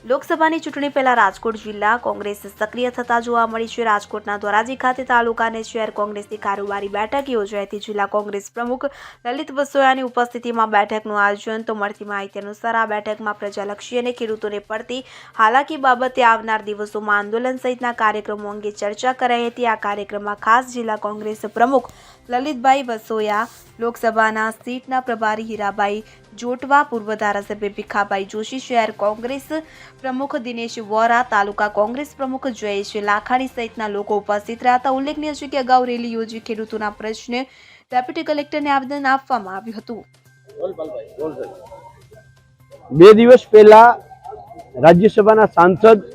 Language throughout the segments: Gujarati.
લોકસભાની ચૂંટણી પહેલા રાજકોટ જિલ્લા કોંગ્રેસ સક્રિય થતા જોવા મળી છે. રાજકોટના ધોરાજી ખાતે તાલુકાને શહેર કોંગ્રેસની કારોબારી બેઠક યોજાઈ હતી. જિલ્લા કોંગ્રેસ પ્રમુખ લલિત વસોયાની ઉપસ્થિતિમાં બેઠકનું આયોજન તો મળતી માહિતી અનુસાર આ બેઠકમાં પ્રજાલક્ષી અને ખેડૂતોને પડતી હાલાકી બાબતે આવનાર દિવસોમાં આંદોલન સહિતના કાર્યક્રમો અંગે ચર્ચા કરાઈ હતી. આ કાર્યક્રમમાં ખાસ જિલ્લા કોંગ્રેસ પ્રમુખ લલિતભાઈ વસોયા, લોકસભાના સીટના પ્રભારી હીરાભાઈ જોટવા પૂર્વ ધારાસભ્ય ભીખાભાઈ જોશી, શહેર કોંગ્રેસ પ્રમુખ દિનેશ વોરા, તાલુકા કોંગ્રેસ પ્રમુખ જયેશ લાખાણી સહિતના લોકો ઉપસ્થિત રહ્યા હતા. ઉલ્લેખનીય છે કે અગાઉ રેલી યોજી ખેડૂતોના પ્રશ્ને ડેપ્યુટી કલેક્ટરને આવેદન આપવામાં આવ્યું હતું. બે દિવસ પહેલા રાજ્યસભાના સાંસદ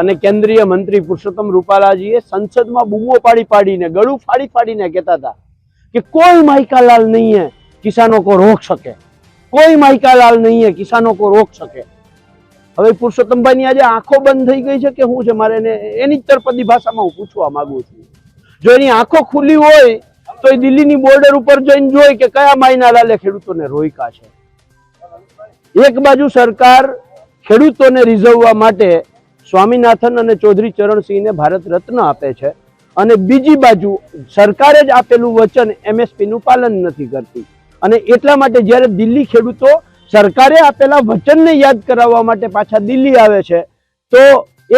અને કેન્દ્રીય મંત્રી પુરુષોત્તમ રૂપાલાજીએ સંસદમાં બૂમો પાડી પાડીને, ગળું ફાડી ફાડીને કહેતા હતા કે કોઈ માઇકાલાલ નહીં હે, કિસાનો કો રોક શકે. કોઈ માઇકાલાલ નહીં હે, કિસાનો કો રોક શકે. હવે પુરુષોત્તમભાઈની આજે આંખો બંધ થઈ ગઈ છે કે શું છે, મારે એને એની તરપદી ભાષામાં હું પૂછવા માંગુ છું. જો એની આંખો ખુલ્લી હોય, તો એ દિલ્હીની બોર્ડર ઉપર જઈને જોઈ કે કયા માયના લાલે ખેડૂતોને રોયકા છે. એક બાજુ સરકાર ખેડૂતોને રીઝવવા માટે સ્વામિનાથન અને ચૌધરી ચરણસિંહને ભારત રત્ન આપે છે અને બીજી બાજુ સરકારે જ આપેલું વચન એમએસપીનું પાલન નથી કરતી. અને એટલા માટે જ્યારે દિલ્હી ખેડૂતો સરકારે આપેલા વચનને યાદ કરાવવા માટે પાછા દિલ્હી આવે છે, તો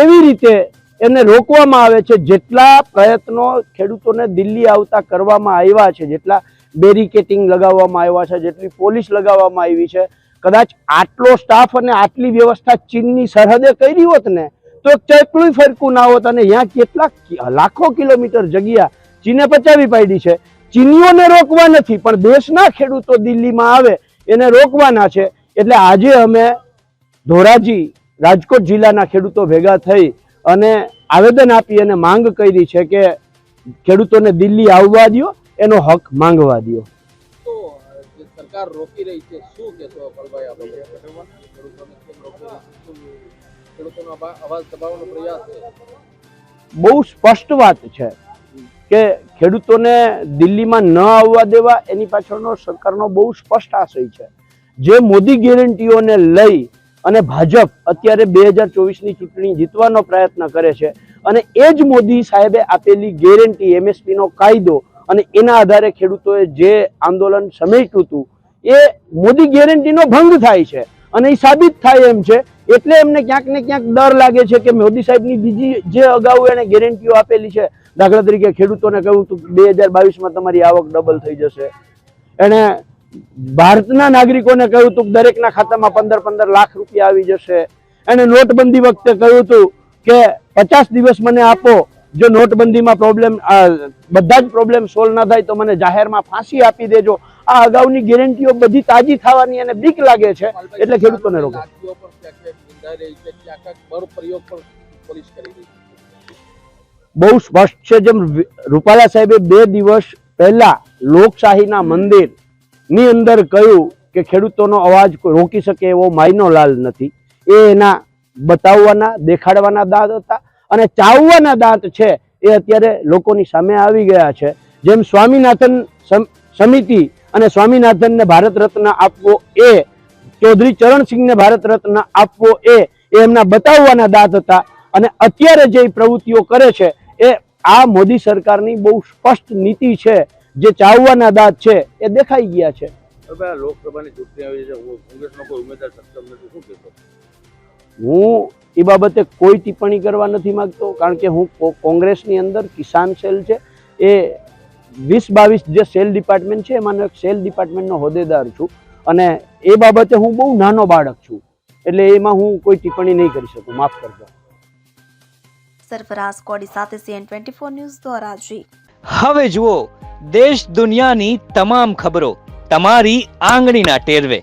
એવી રીતે એને રોકવામાં આવે છે જેટલા પ્રયત્નો ખેડૂતોને દિલ્હી આવતા કરવામાં આવ્યા છે, જેટલા બેરિકેટિંગ લગાવવામાં આવ્યા છે, જેટલી પોલીસ લગાવવામાં આવી છે, કદાચ આટલો સ્ટાફ અને આટલી વ્યવસ્થા ચીનની સરહદે કરી હોત ને, તો ચેપલું ફરકું ના હોત અને અહીંયા કેટલા લાખો કિલોમીટર જગ્યા ચીને પચાવી પાડી છે. ચીનીઓને રોકવા નથી પણ દેશના ખેડૂતો દિલ્હીમાં આવે એને રોકવાના છે. એટલે આજે અમે ધોરાજી રાજકોટ જિલ્લાના ખેડૂતો ભેગા થઈ અને આવેદન આપી અને માંગ કરી છે કે ખેડૂતોને દિલ્હી આવવા દ્યો એનો હક માંગવા સરકાર રોકી રહી છે શું કહેશો છે. બહુ સ્પષ્ટ વાત છે. કે ખેડૂતોને દિલ્હીમાં ન આવવા દેવા એની પાછળનો સરકારનો બહુ સ્પષ્ટ આશય છે. જે મોદી ગેરંટીઓને લઈ અને ભાજપ અત્યારે બે હજાર ચોવીસની ચૂંટણી જીતવાનો પ્રયત્ન કરે છે અને એ જ મોદી સાહેબે આપેલી ગેરંટી, એમએસપીનો કાયદો અને એના આધારે ખેડૂતોએ જે આંદોલન સમેટ્યું હતું, એ મોદી ગેરંટીનો ભંગ થાય છે. અને એ સાબિત થાય એમ છે. એટલે એમને ક્યાંક ને ક્યાંક ડર લાગે છે કે મોદી સાહેબની બીજી જે અગાઉ એને ગેરંટીઓ આપેલી છે, દાખલા તરીકે ખેડૂતોને કહ્યું હતું બે હજાર બાવીસમાં તમારી આવક ડબલ થઈ જશે. એણે ભારતના નાગરિકોને કહ્યું હતું કે દરેકના ખાતામાં પંદર પંદર લાખ રૂપિયા આવી જશે. એણે નોટબંધી વખતે કહ્યું હતું કે પચાસ દિવસ મને આપો જો નોટબંધીમાં પ્રોબ્લેમ બધા જ પ્રોબ્લેમ સોલ્વ ના થાય તો મને જાહેરમાં ફાંસી આપી દેજો. આ અગાઉની ગેરંટીઓ બધી તાજી થવાની અને બીક લાગે છે એટલે ખેડૂતોને રોકે. બહુ સ્પષ્ટ છે જેમ રૂપાલા સાહેબે બે દિવસ પહેલા લોકશાહીના મંદિરની અંદર કહ્યું કે ખેડૂતોનો અવાજ રોકી શકે એવો માયનો લાલ નથી. એ એના બતાવવાના દેખાડવાના દાદ હતા. અને ચાવવાના દાંત છે એ અત્યારે લોકોની સામે આવી ગયા છે. જેમ સ્વામિનાથન સમ- સમિતિ અને સ્વામિનાથનને ભારત રત્ન આપવો એ ચૌધરી ચરણસિંહને ભારત રત્ન આપવો એ એ એમના બતાવવાના દાંત હતા. અને અત્યારે જે પ્રવૃત્તિઓ કરે છે એ આ મોદી સરકારની બહુ સ્પષ્ટ નીતિ છે. જે ચાવવાના દાંત છે એ દેખાઈ ગયા છે. લોકસભાની ચૂંટણી આવી છે. કોંગ્રેસનો કોઈ ઉમેદવાર સક્ષમ નથી શું કહેતો? હું એ બાબતે કોઈ ટિપ્પણી કરવા નથી માગતો કારણ કે હું કો- કોંગ્રેસની અંદર કિસાન સેલ છે. એ વીસ બાવીસ જે સેલ ડિપાર્ટમેન્ટ છે એમાંનો એક સેલ ડિપાર્ટમેન્ટનો હોદ્દેદાર છું. અને એ બાબતે હું બહુ નાનો બાળક છું. એટલે એમાં હું કોઈ ટિપ્પણી નહીં કરી શકું. માફ કરજો. સરફરાઝ કોડી સાથે CN twenty four news Dhoraji. હવે જુઓ દેશ દુનિયાની તમામ ખબરો તમારી આંગળીના ટેરવે.